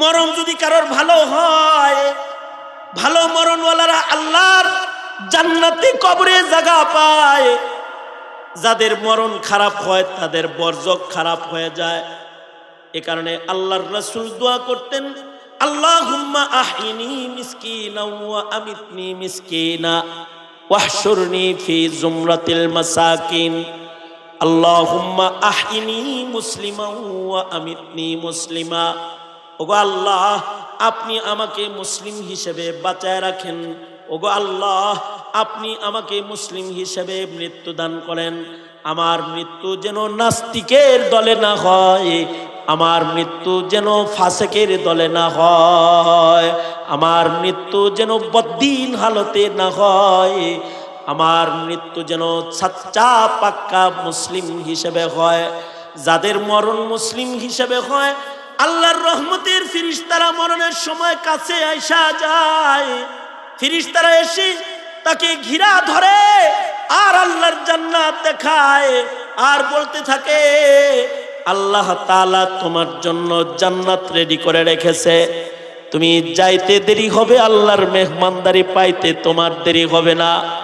মরণ যদি কারোর ভালো হয়, ভালো মরণওয়ালারা আল্লাহর জান্নাতে কবরে জায়গা পায়। যাদের মরণ খারাপ হয়, তাদের বর্জক খারাপ হয়ে যায়। এ কারণে আল্লাহর রসুল দোয়া করতেন, আল্লাহুম্মা আহিনি মিসকিনা আমিতনি মিসকিনা, ওয়াহশুরনি ফি জুমরাতিল মাসাকিন। আল্লাহুম্মা আহিনি মুসলিমা ওয়া আমিতনি মুসলিমা। ওগো আল্লাহ, আপনি আমাকে মুসলিম হিসেবে বাঁচায় রাখেন। ওগো আল্লাহ, আপনি আমাকে মুসলিম হিসেবে মৃত্যু দান করেন। আমার মৃত্যু যেন নাস্তিকের দলে না হয়, আমার মৃত্যু যেন ফাসেকের দলে না হয়, আমার মৃত্যু যেন বদ্দিন হালতে না হয়, আমার মৃত্যু যেন সাচ্চা পাক্কা মুসলিম হিসেবে হয়। যাদের মরণ মুসলিম হিসেবে হয় আল্লাহর রহমতের ফিরিস্তারা মরণের সময় কাছে আইসা যায়। ফিরিস্তারা এসে তাকে ঘিরা ধরে, আর আল্লাহর জান্নাত দেখায়, আর বলতে থাকে, আল্লাহ তাআলা তোমার জন্য জান্নাত রেডি করে রেখেছে। তুমি যাইতে দেরি হবে, আল্লাহর মেহমানদারি পাইতে তোমার দেরি হবে না।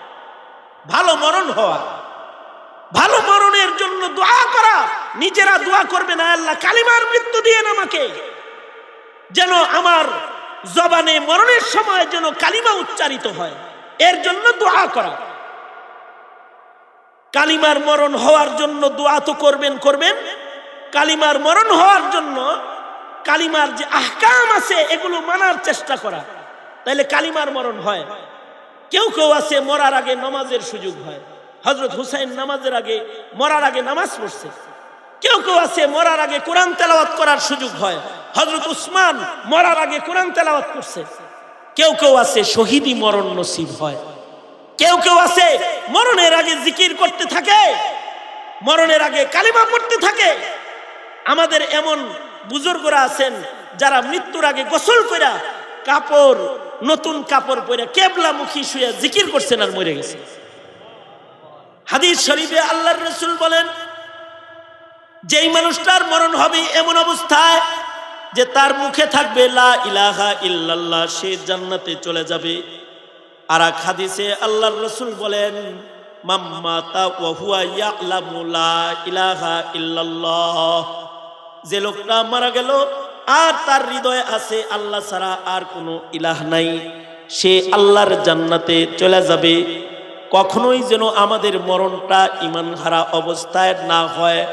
ভালো মরণ হওয়া। ভালো মরণের জন্য দোয়া করা। নিজেরা দোয়া করবে না, আল্লাহ কালিমার মৃত্যু দিয়ে আমাকে। যেন আমার জবানে মরণের সময় যেন কালিমা উচ্চারিত হয়। এর জন্য দোয়া করা। কালিমার মরণ হওয়ার জন্য দোয়া তো করবেন করবেন। কালিমার মরণ হওয়ার জন্য কালিমার যে আহকাম আছে, এগুলো মানার চেষ্টা করা। তাইলে কালিমার মরণ হয়। কেউ কেউ আছে, মরার আগে নামাজের সুযোগ হয়। হজরত হুসাইন নামাজের আগে, মরার আগে নামাজ পড়ছে। কেউ কেউ আছে, মরার আগে কোরআন তেলাওয়াত করার সুযোগ হয়। হজরত উসমান মরার আগে কোরআন তেলাওয়াত করছে। কেউ কেউ আছে শহীদি মরণ নসিব হয়। কেউ কেউ আছে, মরণের আগে জিকির করতে থাকে। মরণের আগে কালিমা পড়তে থাকে। আমাদের এমন বুজুর্গরা আছেন, যারা মৃত্যুর আগে গোসল কইরা কাপড়, নতুন কাপড় পরে কেবলা মুখী শুয়ে জিকির করছেন আর মরে গেছে। হাদিস শরীফে আল্লাহর রসুল বলেন, যেই মানুষটার মরণ হবে এমন অবস্থায় যে তার মুখে থাকবে লা ইলাহা ইল্লাল্লাহ, সে জান্নাতে চলে যাবে। আর এক হাদিসে আল্লাহর রসুল বলেন মাম্মাতা ওয়াহুয়া ইয়ালামু লা ইলাহা ইল্লাল্লাহ যে লোকটা মারা গেল আর তার হৃদয়ে আছে আল্লাহ ছাড়া আর কোনো ইলাহ নাই। সে আল্লাহর জান্নাতে চলে যাবে। কখনোই যেন আমাদের মরণটা ইমান হারা অবস্থায় না হয়।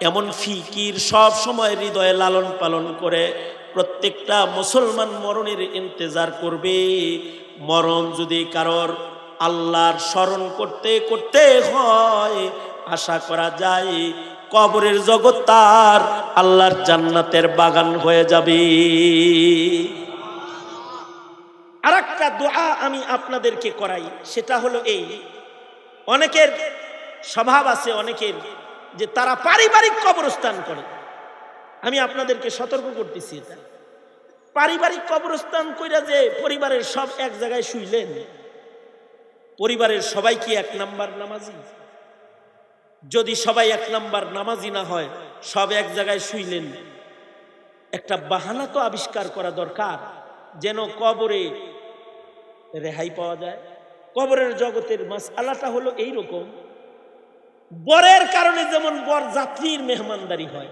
এমন ফিকির সব সময় হৃদয়ে লালন পালন করে। প্রত্যেকটা মুসলমান মরণের ইন্তজার করবে। মরণ যদি কারোর আল্লাহর স্মরণ করতে করতে হয়, আশা করা যায় কবরের জগৎ তার, আল্লাহর জান্নাতের বাগান হয়ে যাবে। আর একটা দোয়া আমি আপনাদেরকে করাই, সেটা হলো এই। অনেকের স্বভাব আছে, অনেকের যে তারা পারিবারিক কবরস্থান করে। আমি আপনাদেরকে সতর্ক করতেছি এটা। পারিবারিক কবরস্থান কইরা যে পরিবারের সব এক জায়গায় শুইলেন, পরিবারের সবাই কি এক নাম্বার নামাজি? যদি সবাই এক নাম্বার নামাজি না হয়, সব এক জায়গায় শুইলেন। একটা বাহানা তো আবিষ্কার করা দরকার, যেন কবরে রেহাই পাওয়া যায়। কবরের জগতের মাস আল্লাহটা হলো এইরকম। বরের কারণে যেমন বর যাত্রীর মেহমানদারি হয়,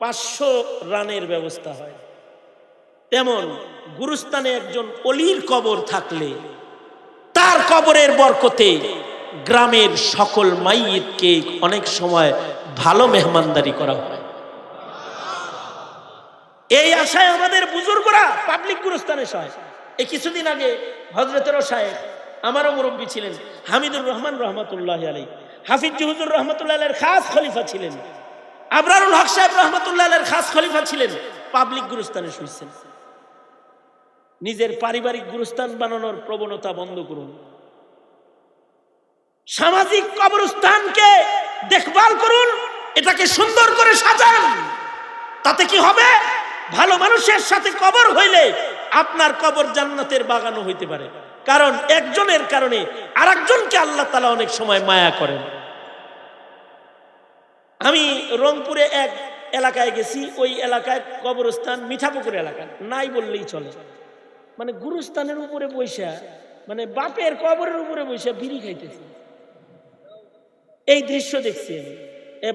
পাঁচশো রানের ব্যবস্থা হয়। তেমন গুরুস্থানে একজন অলির কবর থাকলে, তার কবরের বরকতে গ্রামের সকল মাইয়িতকে অনেক সময় ভালো মেহমানদারি করা হয়। এই আশায় আমাদের বুজুর্গরা পাবলিক গুরুস্থানে সহায় এই কিছুদিন আগে হজরতেরও সাহেব আমারও মুরব্বী ছিলেন, হামিদুর রহমান রহমতুল্লাহ আলী হাফিজ জহুদুর রহমতুল্লাহ আলের খাস খলিফা ছিলেন। আবরারুল হক সাহেব রহমতুল্লাহ আলের খাস খলিফা ছিলেন পাবলিক গুরুস্থানে শুয়েছেন নিজের পারিবারিক গুরুস্থান বানানোর প্রবণতা বন্ধ করুন। সামাজিক কবরস্থানকে দেখভাল করুন, এটাকে সুন্দর করে সাজান। তাতে কি হবে? ভালো মানুষের সাথে কবর হইলে আপনার কবর জান্নাতের বাগানও হইতে পারে। কারণ একজনের কারণে আরেকজনকে আল্লাহ তালা অনেক সময় মায়া করেন। আমি রংপুরে এক এলাকায় গেছি, ওই এলাকায় কবরস্থান মিঠাপুকুর এলাকা, নাই বললেই চলে। মানে গুরুস্থানের উপরে বৈশা মানে বাপের কবরের উপরে বৈশা বিড়ি খাইতেছে। এই দৃশ্য দেখছি আমি।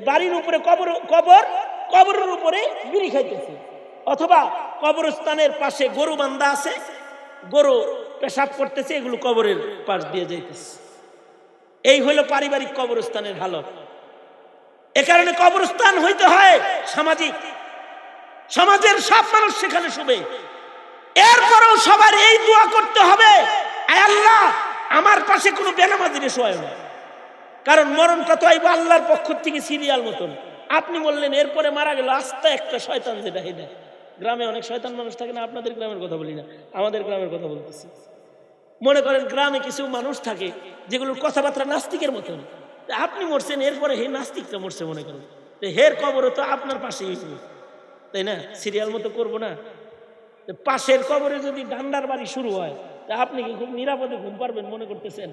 বাড়ির উপরে কবর কবর, কবরের উপরে বিড়ি খাইতেছে। অথবা কবরস্থানের পাশে গরু বান্ধা আছে, গরু পেশাব করতেছে, এগুলো কবরের পাশ দিয়ে যাইতেছে। এই হলো পারিবারিক কবরস্থানের হালত। এ কারণে কবরস্থান হইতে হয় সামাজিক। সমাজের সব মানুষ সেখানে শুবে। এরপরেও সবার এই দোয়া করতে হবে আল্লাহ, আমার পাশে কোনো বেনামাজিরে শোয় না। কারণ মরণটা তো আইব আল্লাহর পক্ষ থেকে সিরিয়াল মতন। আপনি বললেন, এরপরে মারা গেল, আস্তে একটা শয়তান যেটা হেদে গ্রামে অনেক শয়তান মানুষ থাকে না, আপনাদের গ্রামের কথা বলি না, আমাদের গ্রামের কথা বলতেছি। মনে করেন গ্রামে কিছু মানুষ থাকে যেগুলোর কথাবার্তা নাস্তিকের মতন। আপনি মরছেন, এরপরে হে নাস্তিকটা মরছে মনে করেন। হের কবরও তো আপনার হয়েছিল তাই না? সিরিয়াল মতো করব না। পাশের কবরে যদি ডান্ডার বাড়ি শুরু হয়, তা আপনি কি খুব নিরাপদে ঘুম পারবেন মনে করতেছেন?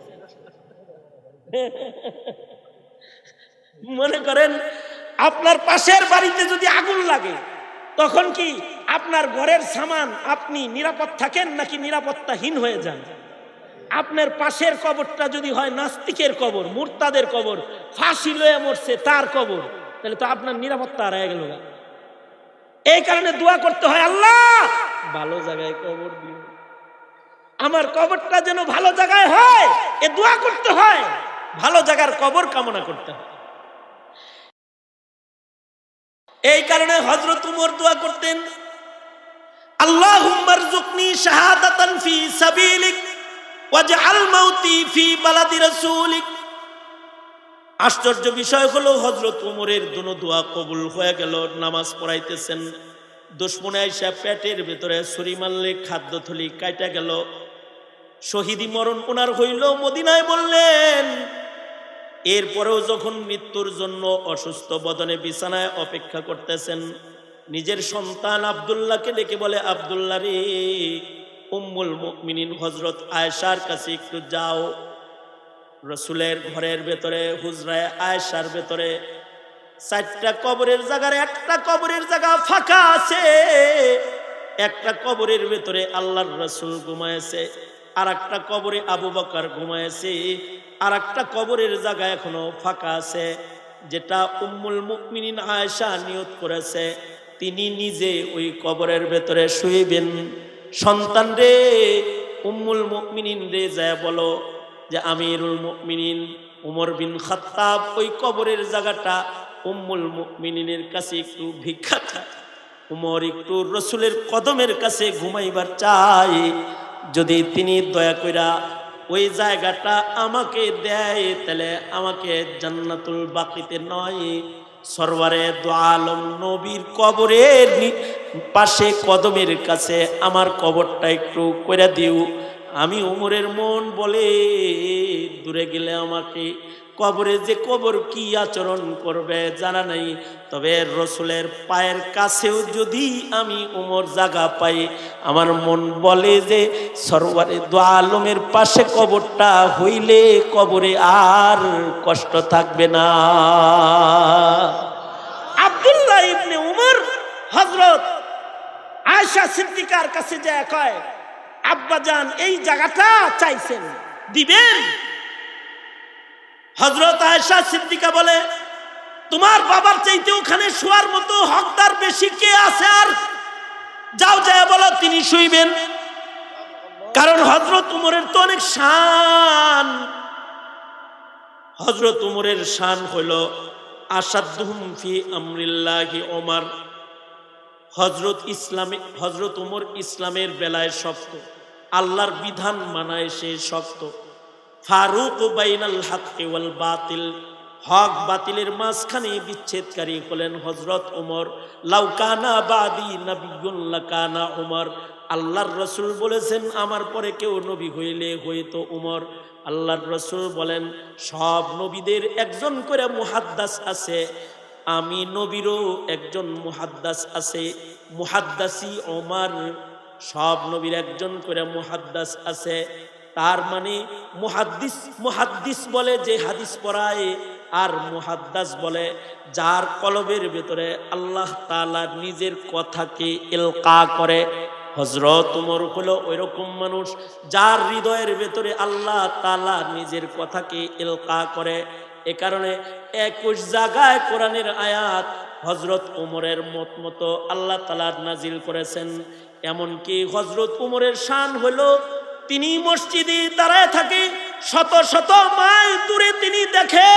মনে করেন, আপনার পাশের বাড়িতে যদি আগুন লাগে, তখন কি আপনার ঘরের সামান আপনি নিরাপদ থাকেন নাকি নিরাপত্তাহীন হয়ে যান? আপনার পাশের কবরটা যদি হয় নাস্তিকের কবর, মুরতাদের কবর, ফাঁসি লয়ে মরছে তার কবর, তাহলে তো আপনার নিরাপত্তা হারিয়ে গেল। এই কারণে দোয়া করতে হয়, আল্লাহ! ভালো জায়গায় কবর দিও। আমার কবরটা যেন ভালো জায়গায় হয়, এ দোয়া করতে হয়। ভালো জায়গার কবর কামনা করতে হয়। এই কারণে হজরত উমর দোয়া করতেন আল্লাহ জুকনি শাহাদাতান ফি সাবিলিক ওয়াজআল মাউতি ফি বালাদি আশ্চর্য বিষয় হলো হজরত উমরের দুনো দোয়া কবুল হয়ে গেল, নামাজ পড়াইতেছেন। দুশ্মনে আইসা পেটের ভেতরে ছুরি মারলে খাদ্য থলি কাইটা গেল। শহীদি মরণ ওনার হইল, মদিনায় বললেন এরপরেও যখন মৃত্যুর জন্য অসুস্থ বদনে বিছানায় অপেক্ষা করতেছেন, নিজের সন্তান আবদুল্লাহকে ডেকে বলে, আবদুল্লাহ রে, উম্মুল মুমিনিন হজরত আয়েশার কাছে একটু যাও। রসুলের ঘরের ভেতরে, হুজরায় আয়েশার ভেতরে চারটা কবরের জায়গার, একটা কবরের জায়গা ফাঁকা আছে। একটা কবরের ভেতরে আল্লাহর রসুল ঘুমায়েছে আর একটা কবরে আবু বকর ঘুমায়েছে আর একটা কবরের জায়গা এখনও ফাঁকা আছে, যেটা উম্মুল মুকমিনিন আয়েশা নিয়ত করেছে। তিনি নিজে ওই কবরের ভেতরে শুইবেন। সন্তান রে, উম্মুল মুকমিনিন রে, যায় বলো যে আমিরুল মুকমিনিন উমর বিন খাত্তাব, ওই কবরের জায়গাটা উম্মুল মুকমিনিনের কাছে একটু ভিক্ষা চায় উমর একটু রসুলের কদমের কাছে ঘুমাইবার চাই যদি তিনি দয়া কইরা ওই জায়গাটা আমাকে দেয়, তাহলে আমাকে জান্নাতুল বাকিতে নয়। সরওয়ারে দোয়ালম নবীর কবরের পাশে কদমের কাছে আমার কবরটা একটু করে দিও। আমি উমরের মন বলে দূরে গেলে আমাকে কবরে যে কবর কি আচরণ করবে জানা নাই। তবে রসুলের পায়ের কাছেও যদি আমি উমর জায়গা পাই, আমার মন বলে যে সরোয়ারে দোয়ালমের পাশে কবরটা হইলে কবরে আর কষ্ট থাকবে না। আব্দুল্লাহ ইবনে উমর হজরত আয়সা সিদ্দিকার কাছে যায়, কয় আব্বাজান এই জায়গাটা চাইছেন, দিবেন? হজরত আয়সা সিদ্দিকা বলে, তোমার বাবার চাইতে ওখানে শোয়ার মতো হকদার বেশি কে আছে আর? যাও যায় বলো, তিনি শুইবেন। কারণ হজরত উমরের তো অনেক শান। হজরত উমরের শান হইল আসাদুহুম ফি আমরিল্লাহি ওমর। হজরত ইসলামে হজরত উমর ইসলামের বেলায় শক্ত। আল্লাহর বিধান মানায় সে শক্ত। ফারুক বাইনাল হক ওয়াল বাতিল। হক বাতিলের মাঝখানে বিচ্ছেদকারী হলেন হজরত উমর লাউকানা বাদি নবিয়ুল লাকানা উমর আল্লাহর রসুল বলেছেন, আমার পরে কেউ নবী হইলে হইতো উমর আল্লাহর রসুল বলেন, সব নবীদের একজন করে মুহাদ্দাস আছে। আমি নবীরও একজন মুহাদ্দাস আছে। মুহাদ্দাসি ওমার, সব নবীর একজন করে মুহাদ্দাস আছে। তার মানে মুহাদ্দিস মুহাদ্দিস বলে যে হাদিস পড়ায়, আর মুহাদ্দাস বলে যার কলবের ভেতরে আল্লাহ তালা নিজের কথাকে এলকা করে। হজরত উমর হলো ওইরকম মানুষ যার হৃদয়ের ভেতরে আল্লাহ তালা নিজের কথাকে এলকা করে। এ কারণে একুশ জায়গায় কোরআনের আয়াত হজরত উমরের মত মতো আল্লাহ তালার নাজিল করেছেন। এমনকি হজরত উমরের শান হলো তিনি মসজিদে দাঁড়ায় থাকে, শত শত মাইল দূরে তিনি দেখে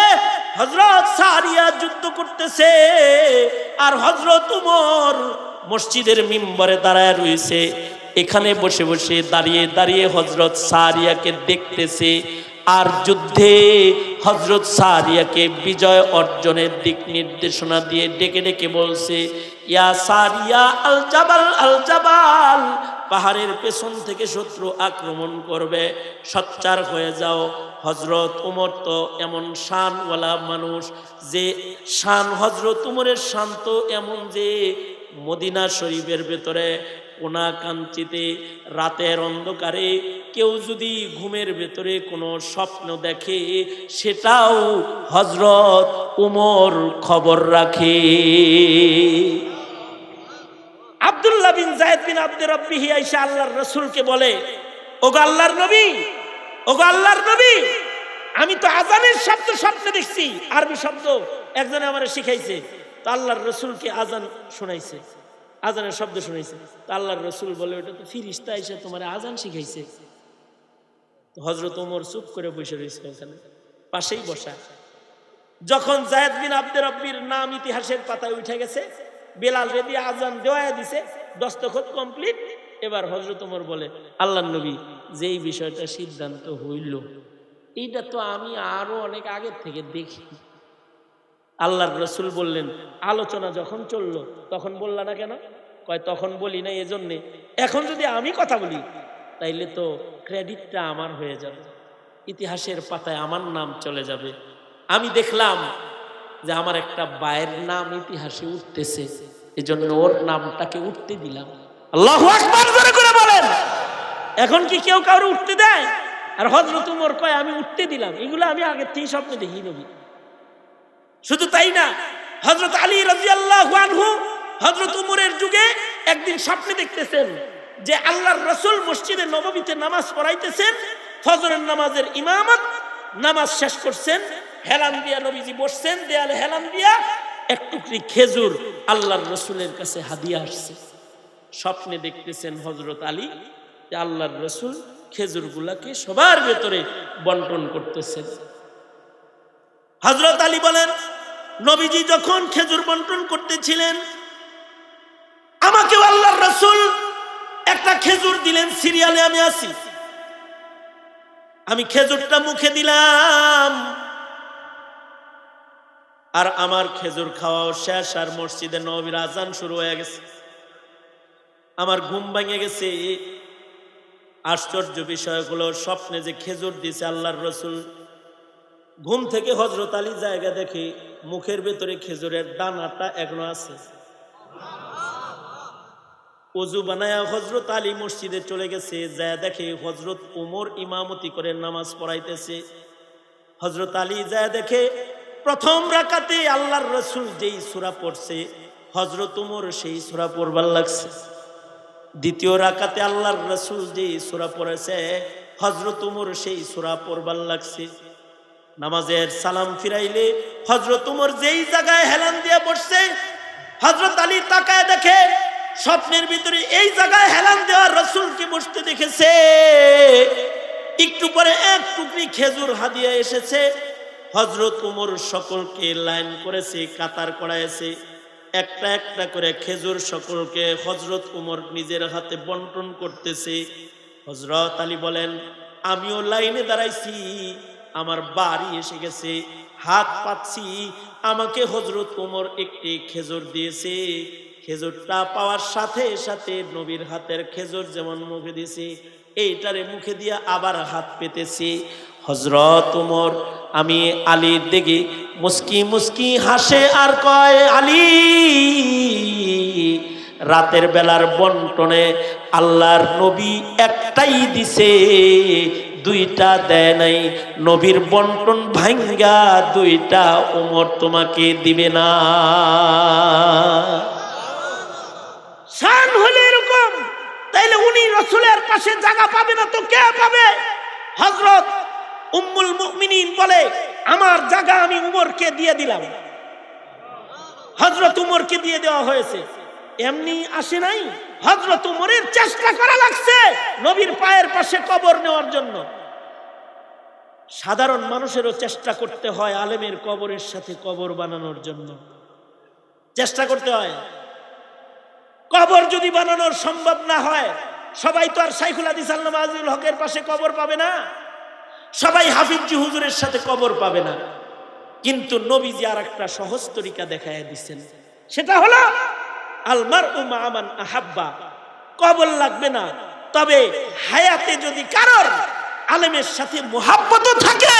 হজরত সারিয়া যুদ্ধ করতেছে আর হজরত উমর মসজিদের মিম্বরে দাঁড়ায় রয়েছে। এখানে বসে বসে দাঁড়িয়ে দাঁড়িয়ে হজরত সারিয়াকে দেখতেছে আর যুদ্ধে হজরত সারিয়াকে বিজয় অর্জনের দিক নির্দেশনা দিয়ে ডেকে ডেকে বলছে, ইয়া সারিয়া, আল জাবাল আল জাবাল পাহাড়ের পেছন থেকে শত্রু আক্রমণ করবে। সচ্চার হয়ে যাও। হজরত উমর তো এমন শানওয়ালা মানুষ যে শান হজরত উমরের শান্ত এমন যে মদিনা শরীফের ভেতরে কোনা কাঞ্চিতে রাতের অন্ধকারে কেউ যদি ঘুমের ভেতরে কোনো স্বপ্ন দেখে, সেটাও হজরত উমর খবর রাখে। আব্দুল্লাহ বিন জায়দ বিন আব্দুর রব্বিহি আইসা আল্লাহর রসুলকে বলে, ওগো আল্লাহর নবী, ওগো আল্লাহর নবী, আমি তো আজানের শব্দ স্বপ্নে দেখছি, আরবি শব্দ একজনে আমার শিখাইছে, তো আল্লাহর রসুলকে আজান শোনাইছে আজানের শব্দ শুনাইছে, তো আল্লাহর রসুল বলে, ওটা তো ফিরিস্তা এসে তোমার আজান শিখাইছে। হজরত ওমর চুপ করে বসে রয়েছে ওখানে পাশেই বসা। যখন জায়দ বিন আব্দের রব্বির নাম ইতিহাসের পাতায় উঠে গেছে, বেলাল রেদি আজান দেওয়া দিছে দস্তখত কমপ্লিট এবার হজরত ওমর বলে আল্লাহ নবী, যেই বিষয়টা সিদ্ধান্ত হইল, এইটা তো আমি আরও অনেক আগের থেকে দেখি। আল্লাহর রসুল বললেন, আলোচনা যখন চলল, তখন বললা না কেন? কয়, তখন বলি না এজন্যে। এখন যদি আমি কথা বলি, তাইলে তো ক্রেডিটটা আমার হয়ে যাবে। ইতিহাসের পাতায় আমার নাম চলে যাবে। আমি দেখলাম যে আমার একটা বায়ের নাম ইতিহাসে উঠতেছে, এজন্য ওর নামটাকে উঠতে দিলাম। আল্লাহ জোরে করে বলেন। এখন কি কেউ কারও উঠতে দেয়? আর হজরত উমর কয়, আমি উঠতে দিলাম। এগুলো আমি আগের থেকে স্বপ্নে দেখি নবী। শুধু তাই না হজরত আলী রাজি আল্লাহ হজরত উমরের যুগে একদিন স্বপ্নে দেখতেছেন যে আল্লাহর রসুল মসজিদে নবমীতে নামাজ পড়াইতেছেন, ফজরের নামাজের ইমামত, নামাজ শেষ করছেন হেলান দিয়া নবীজি বসছেন, দেয়ালে হেলান দিয়া এক টুকরি খেজুর আল্লাহর রসুলের কাছে হাদিয়া আসছে। স্বপ্নে দেখতেছেন হজরত আলী, যে আল্লাহর রসুল খেজুর গুলাকে সবার ভেতরে বন্টন করতেছেন। হজরত আলী বলেন, নবীজি যখন খেজুর বন্টন করতেছিলেন, আমাকেও আল্লাহর রসুল একটা খেজুর দিলেন, সিরিয়ালে আমি আসি আমি খেজুরটা মুখে দিলাম। আর আমার খেজুর খাওয়াও শেষ আর মসজিদে নবীর আজান শুরু হয়ে গেছে। আমার ঘুম ভেঙে গেছে। আশ্চর্য বিষয়গুলো স্বপ্নে যে খেজুর দিছে আল্লাহর রসুল, ঘুম থেকে হজরত আলী জায়গা দেখে মুখের ভেতরে খেজুরের দানাটা এখনও আছে। অজু বানায়া হজরত আলী মসজিদে চলে গেছে যা দেখে হজরত উমর ইমামতি করে নামাজ পড়াইতেছে। হজরত আলী যা দেখে প্রথম রাকাতে আল্লাহর রসুল যেই সুরা পড়ছে হজরত উমর সেই সুরা পড়বার লাগছে। দ্বিতীয় রাকাতে আল্লাহর রসুল যেই সুরা পড়েছে হজরত উমর সেই সুরা পড়বার লাগছে। নামাজের সালাম ফিরাইলে হজরত উমর যেই জায়গায় হেলান দিয়ে বসছে হজরত আলী তাকায় দেখে স্বপ্নের ভিতরে এই জায়গায় হেলান দেওয়া রসুলকে বসতে দেখেছে। একটু পরে এক টুকরি খেজুর হাদিয়া এসেছে হজরত উমর সকলকে লাইন করেছে, কাতার করাইছে। একটা একটা করে খেজুর সকলকে হজরত উমর নিজের হাতে বন্টন করতেছে। হজরত আলী বলেন, আমিও লাইনে দাঁড়াইছি, আমার বাড়ি এসে গেছে, হাত পাচ্ছি আমাকে হজরত উমর একটি খেজুর দিয়েছে। খেজুরটা পাওয়ার সাথে সাথে নবীর হাতের খেজুর যেমন মুখে দিছি এইটারে মুখে দিয়ে আবার হাত পেতেছি। হজরত উমর আমি আলীর দিকে মুস্কি মুস্কি হাসে আর কয়, আলী, রাতের বেলার বন্টনে আল্লাহর নবী একটাই দিছে, দুইটা দেয় নাই। নবীর বন্টন ভাঙ্গা দুইটা উমর তোমাকে দিবে না। শান হলে এরকম, তাইলে উনি রসুলের পাশে জায়গা পাবে না তো কে পাবে? হজরত উম্মুল মুমিনিন বলে, আমার জায়গা আমি উমরকে দিয়ে দিলাম। হজরত উমরকে দিয়ে দেওয়া হয়েছে। এমনি আসে নাই। হজরত উমরের চেষ্টা করা লাগছে নবীর পায়ের পাশে কবর নেওয়ার জন্য। সাধারণ মানুষেরও চেষ্টা করতে হয় আলেমের কবরের সাথে কবর বানানোর জন্য। চেষ্টা করতে হয়। কবর যদি বানানোর সম্ভব না হয়, সবাই তো আর সাইফুল আল্লামা আজিজুল হকের পাশে কবর পাবে না। সবাই হাফিজি হুজুরের সাথে কবর পাবে না। কিন্তু নবীজি আর একটা সহজ তরিকা দেখায় দিচ্ছেন সেটা হলো আলমার উমা আমান আহাব্বা। কবর লাগবে না, তবে হায়াতে যদি কারোর আলেমের সাথে মোহাব্বত থাকে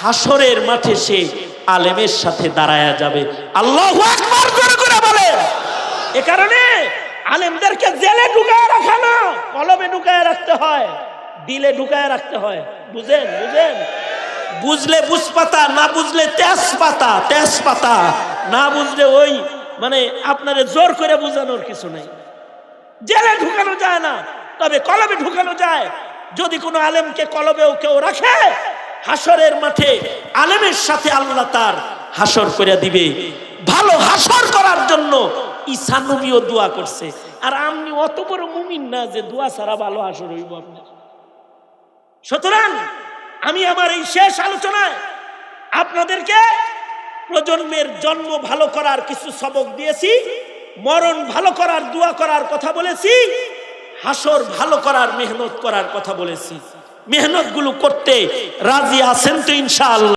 হাসরের মাঠে সে আলেমের সাথে দাঁড়ায়া যাবে। আল্লাহ করে বলেন এ কারণে আলেমদেরকে জেলে ঢুকায় রাখা না, কলমে ঢুকায় রাখতে হয়। দিলে ঢুকায় রাখতে হয়। বুঝেন বুঝেন? বুঝলে বুঝপাতা, না বুঝলে তেজপাতা তেজপাতা। না বুঝলে ওই মানে আপনারে জোর করে বোঝানোর কিছু নেই। জেলে ঢুকানো যায় না, তবে কলমে ঢুকানো যায়। যদি কোনো আলেমকে কলমেও কেউ রাখে, হাসরের মাঠে আলেমের সাথে আল্লাহ তার হাসর করে দিবে। ভালো হাসর করার জন্য ঈসা নবীও দোয়া করছে। আর আপনি অত বড় মুমিন না যে দোয়া ছাড়া ভালো হাসর হইব আপনার। সুতরাং আমি আমার এই শেষ আলোচনায় আপনাদেরকে প্রজন্মের জন্ম ভালো করার কিছু সবক দিয়েছি, মরণ ভালো করার, দোয়া করার কথা বলেছি, হাসর ভালো করার, মেহনত করার কথা বলেছি। মেহনতগুলো করতে রাজি আছেন তো ইনশাআল্লাহ।